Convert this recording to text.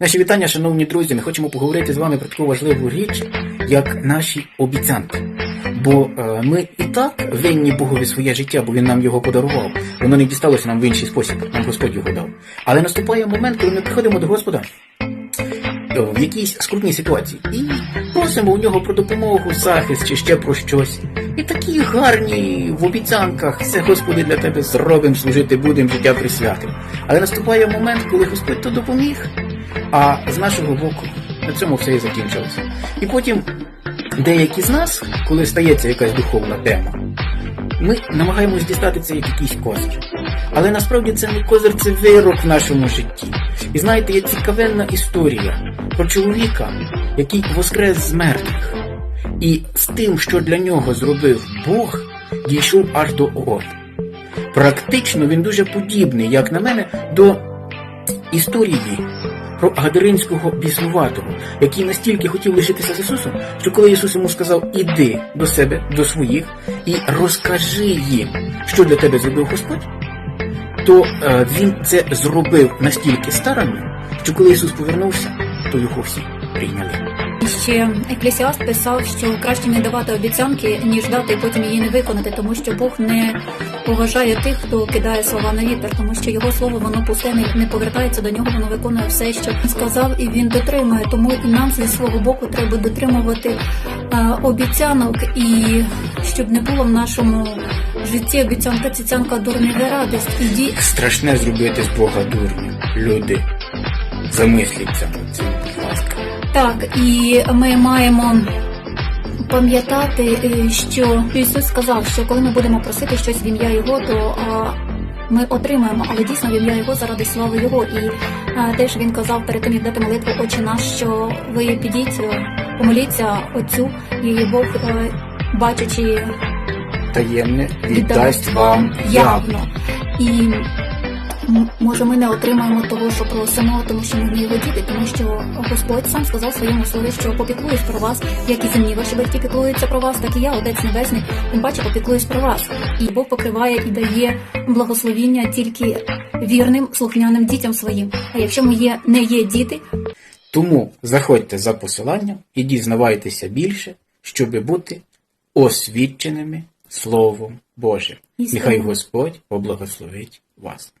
Наші вітання, шановні друзі. Ми хочемо поговорити з вами про таку важливу річ, як наші обіцянки. Бо е, ми і так винні Богові своє життя, бо він нам його подарував. Воно не дісталося нам в інший спосіб, нам Господь його дав. Але наступає момент, коли ми приходимо до Господа е, в якійсь скрутній ситуації і просимо у нього про допомогу, захист чи ще про щось. І такі гарні в обіцянках, все Господи для тебе зробимо, служити будемо, життя присвятим. Але наступає момент, коли Господь то допоміг, а з нашого боку на цьому все і закінчилося. І потім деякі з нас, коли стається якась духовна тема, ми намагаємось дістати це як якийсь козир. Але насправді це не козир, це вирок в нашому житті. І знаєте, є цікавенна історія про чоловіка, який воскрес з мертвих. І з тим, що для нього зробив Бог, дійшов аж до ООН. Практично він дуже подібний, як на мене, до історії про Гадаринського біснуватого, який настільки хотів лишитися з Ісусом, що коли Ісус йому сказав іди до себе, до своїх, і розкажи їм, що для тебе зробив Господь, то е, він це зробив настільки старанно, що коли Ісус повернувся, то його всі прийняли. Ще Еклесіаст писав, що краще не давати обіцянки, ніж дати і потім її не виконати, тому що Бог не поважає тих, хто кидає слова на вітер, тому що його слово воно пусте не- повертається до нього, воно виконує все, що сказав, і він дотримує. Тому і нам зі свого боку треба дотримувати е, обіцянок, і щоб не було в нашому житті обіцянка, цяцянка дурневе радість. Іді Страшне зробити з Бога дурня. Люди, замисліться над цим, будь ласка. Так, і ми маємо пам'ятати, е, що Ісус сказав, що коли ми будемо просити щось в ім'я Його, то ми отримаємо, але дійсно в ім'я Його заради слави Його. І а, теж він казав перед тим, як дати молитву Отче наш, що ви підіть, е, помоліться Отцю, і Бог, е, бачачи, Таємне віддасть вам явно. І може ми не отримаємо того, що просимо, тому що ми не діти, тому що Господь сам сказав своєму слові, що попіклуюсь про вас, як і земні ваші батьки піклуються про вас, так і я, Отець Небесний, тим паче попіклуюсь про вас. І Бог покриває і дає благословіння тільки вірним слухняним дітям своїм. А якщо ми є не є діти, Тому заходьте за посиланням і дізнавайтеся більше, щоб бути освіченими Словом Божим. І Нехай Господь поблагословить вас.